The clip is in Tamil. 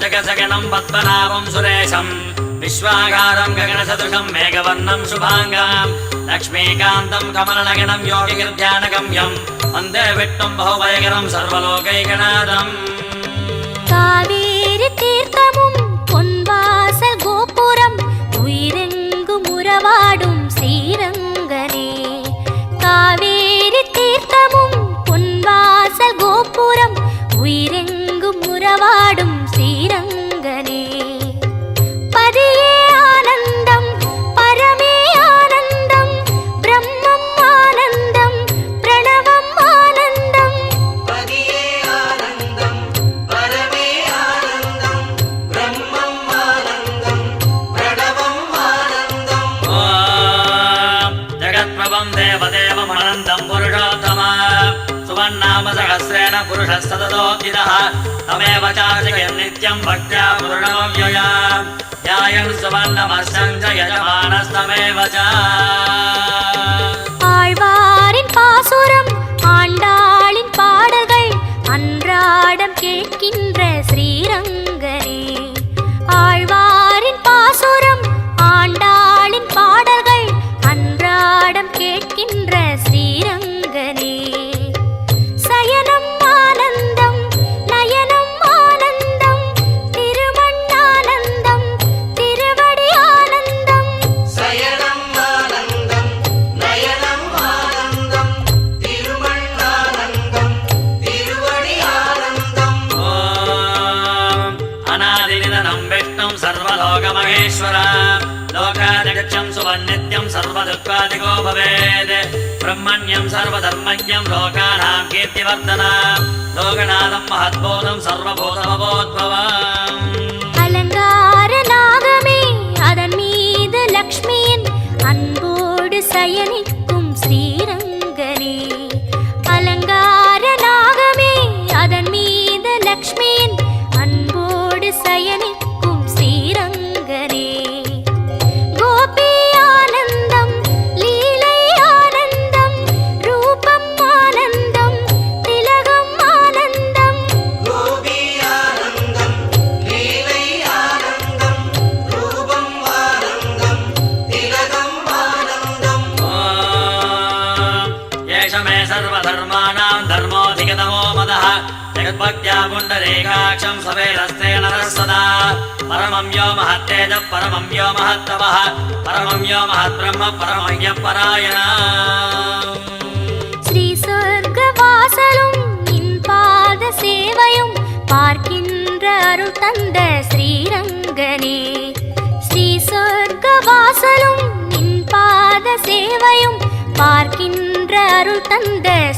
शान्ताकारं भुजगसगणं पद्मनाभं सुरेशम् विश्वाकारं गगनसदृशं मेघवर्णं शुभाङ्गां लक्ष्मीकान्तं कमलनगणं योगिगिर्ध्यानगम्यं वन्दे विष्णुं बहुभयकरं सर्वलोकैकनाथम् ஸ்ரீரங்கனே பதியே ஆனந்தம் பரமே ஆனந்தம் பிரம்மம் ஆனந்தம் பிரணவம் ஆனந்தம். பதியே ஆனந்தம் பரமே ஆனந்தம் பிரம்மம் ஆனந்தம் பிரணவம் ஆனந்தம். ஜெகத்பிரபம் தேவதேவம் ஆனந்தம் புருஷா. सुवन्नाम सहस्रेण पुरुषस्तदोदितः तमेव चार्जयन् नित्यं भक्त्या पूर्णमव्यया ध्यायन् सुवर्णमस्यं च यजमानस्तमेव च विष्णुं सर्वलोकमहेश्वर लोकादिगच्छं सुवन्नित्यं सर्वदुःखादिको भवेत् ब्रह्मण्यं सर्वधर्मज्ञं लोकानां कीर्तिवर्धन लोकनाथं महद्बोधं सर्वभूतमवोद्भवम् ॐ एष मे सर्वधर्माणां धर्मोऽधिगतमो मदः जगद्भक्त्या पुण्डरीकाक्षं सवेरस्ते नरः सदा परमं यो महत्तेजः परमं यो महत्तमः परमं यो महद्ब्रह्म परमं यः परायणा ஸ்ரீ சொர்க்க வாசலும் நின் பாத சேவையும் பார்க்கின்ற அருள் தந்த ஸ்ரீரங்கனே ஸ்ரீ சொர்க்க வாசலும் நின் பாத சேவையும் பார்க்கின்ற அருள் தந்த